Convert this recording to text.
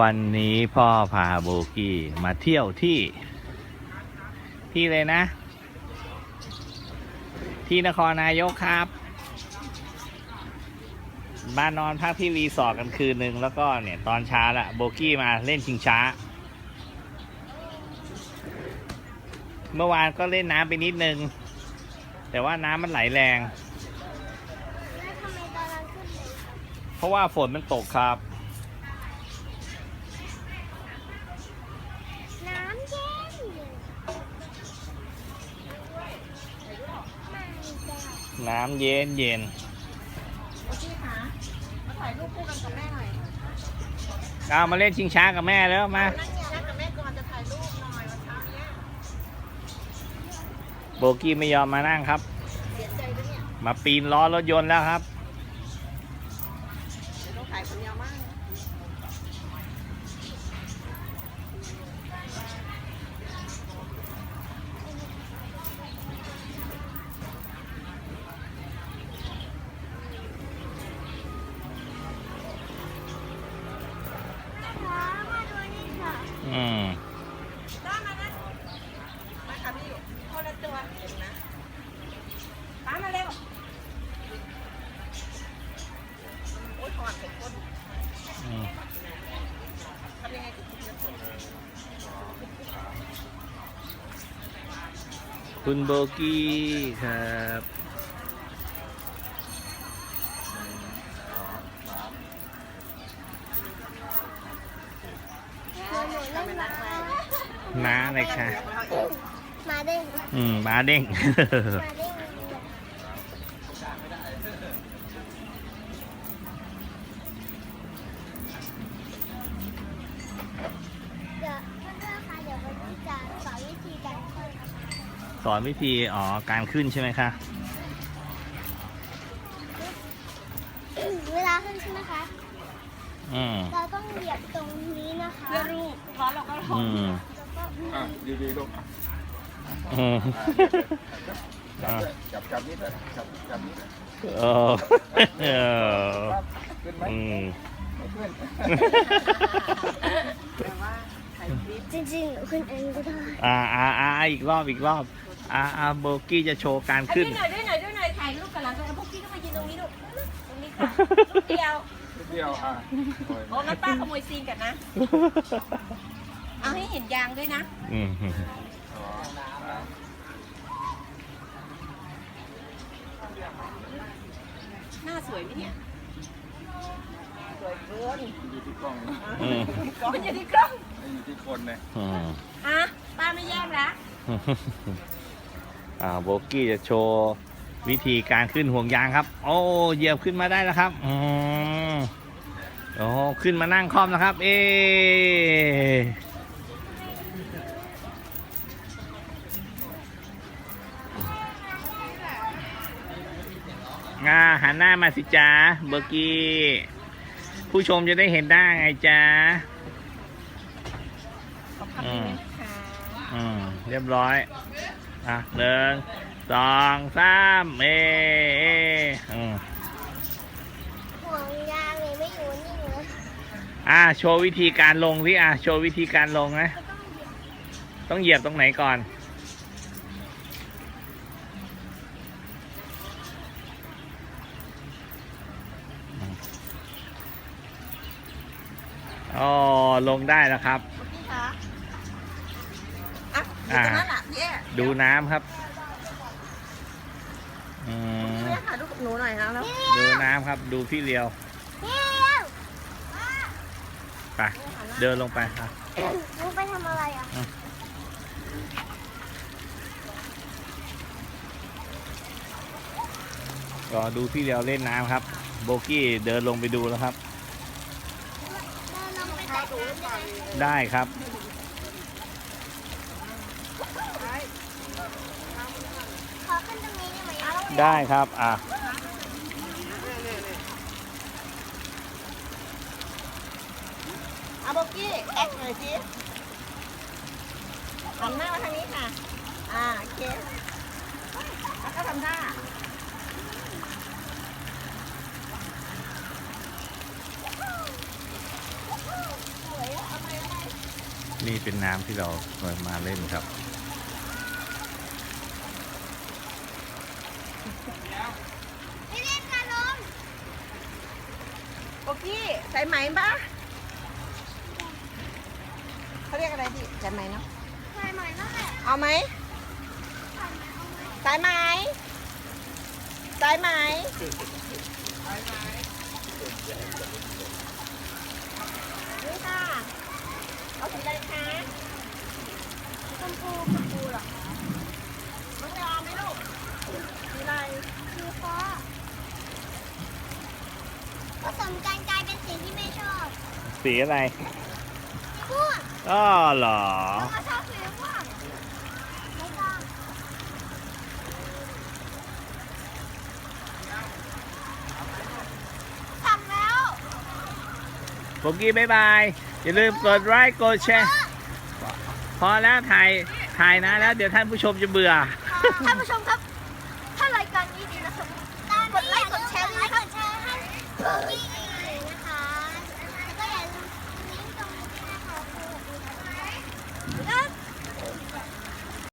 วันนี้พ่อพาโบกี้มาเที่ยวที่ ที่เลยนะ ที่นครนายกครับมานอนพักที่รีสอร์ทกันคืนหนึ่งแล้วก็เนี่ย ตอนเช้าละโบกี้มาเล่นชิงช้า เมื่อวานก็เล่นน้ำไปนิดนึง แต่ว่าน้ำมันไหลแรง เพราะว่าฝนมันตกครับ น้ำเย็นไม่ได้ น้ำเย็นเย็นโอเคค่ะมาถ่ายรูปคู่กันกับแม่หน่อยเอามาเล่นชิงช้ากับแม่แล้วมา นั่งเนี่ยนั่งกับแม่ก่อนจะถ่ายรูปหน่อยวันเช้าเนี้ยโบกี้ไม่ยอมมานั่งครับ เสียใจด้วยเนี่ย มาปีนล้อรถยนต์แล้วครับ คุณโบกี้ครับหนูเล่นมาน้าเลยค่ะ มาเด้ง อืมมาเด้ง มาเด้ง สอนวิธีอ๋อการขึ้นใช่ไหมคะเวลาขึ้นใช่ไหมคะ อืมเราต้องเหยียบตรงนี้นะคะเพื่อรูปพร้อมเราก็ลงอืมแล้วก็อะดีๆลูกอะอืมจับจับจับนิดเลยจับจับนิดเลยเออเออครับขึ้นไหมอืมไม่ขึ้นแต่ว่าถ่ายคลิปจริงๆหนูขึ้นเองก็ได้อ่าอ่าอ่าอีกรอบอีกรอบ อ่าอ่าโบกี้จะโชว์การอะขึ้น ด้วยหน่อยด้วยหน่อยด้วยหน่อยถ่ายรูปกันหลังจากนั้นพวกพี่ก็มายืนตรงนี้ดูตรงนี้ค่ะรูปเดียวนิดเดียวอะโอ้ยโอ้งั้นป้าขโมยซีนกันนะ เอาให้เห็นยางด้วยนะ อืมอ๋ออะหน้าสวยไหมเนี่ย สวยเกินอยู่ที่กล้องนะอืมมันอยู่ที่กล้องไม่อยู่ที่คนเนี่ยอืมอะป้าไม่แยกละอ่าโบกี้จะโชว์วิธีการขึ้นห่วงยางครับ โอ้เหยียบขึ้นมาได้แล้วครับอืมโอ้ขึ้นมานั่งคล่อมนะครับ เอะอ่าหันหน้ามาสิจ้าโบกี้ ผู้ชมจะได้เห็นหน้าไงจ้าขอบคุณนะคะอืมเรียบร้อย อะหนึ่งสองสามเอเออืมห่วงยางเลยไม่อยู่นี่งเลยอะโชว์วิธีการลงสิอะโชว์วิธีการลงนะ ก็ต้องเหยียบต้องเหยียบตรงไหนก่อน อ๋อ ลงได้แล้วครับพี่คะ อะอยู่ตรงนั้นอะพี่เอ๊ะดูน้ำครับอืมพี่เอ๊ะถ่ายรูปกับหนูหน่อยนะแล้วดูน้ำครับ ดูพี่เลียวเที่ยวไป เดินลงไปครับ หนูไปทำอะไรอะ ก็ดูพี่เลียวเล่นน้ำครับ โบกี้เดินลงไปดูแล้วครับ เดินลงไปตัดน้ำได้ไหมได้ครับขอขึ้นตรงนี้ ได้ไหมได้ครับ อะเอาโบกี้แอคหน่อยสิหันหน้ามาทางนี้ค่ะ อ่าโอเคแล้วก็ทำท่านี่เป็นน้ำที่เรามาเล่นครับ ไม่เล่นการลม โอ กี้ใส่ไหมปะเขาเรียกอะไรพี่ใส่ไหมเนาะใหม่ใหมนั่นแหละเอาไหมใส่ไหมเอาไหมสายไหมสายไหมนี่ค่ะเอาสีอะไรคะชมพูชมพูเหรอ น้องยอมไหมลูกสีอะไร สีฟ้า ผสมกันกลายเป็นสีที่ไม่ชอบสีอะไรสีม่วงอ้อเหรอ แล้วก็ชอบสีม่วงไม่ต้องทำแล้วโบกี้บายบาย อย่าลืมกดไลค์กดแชร์พอแล้วถ่ายถ่ายนะแล้วเดี๋ยวท่านผู้ชมจะเบื่อ ท่านผู้ชมครับ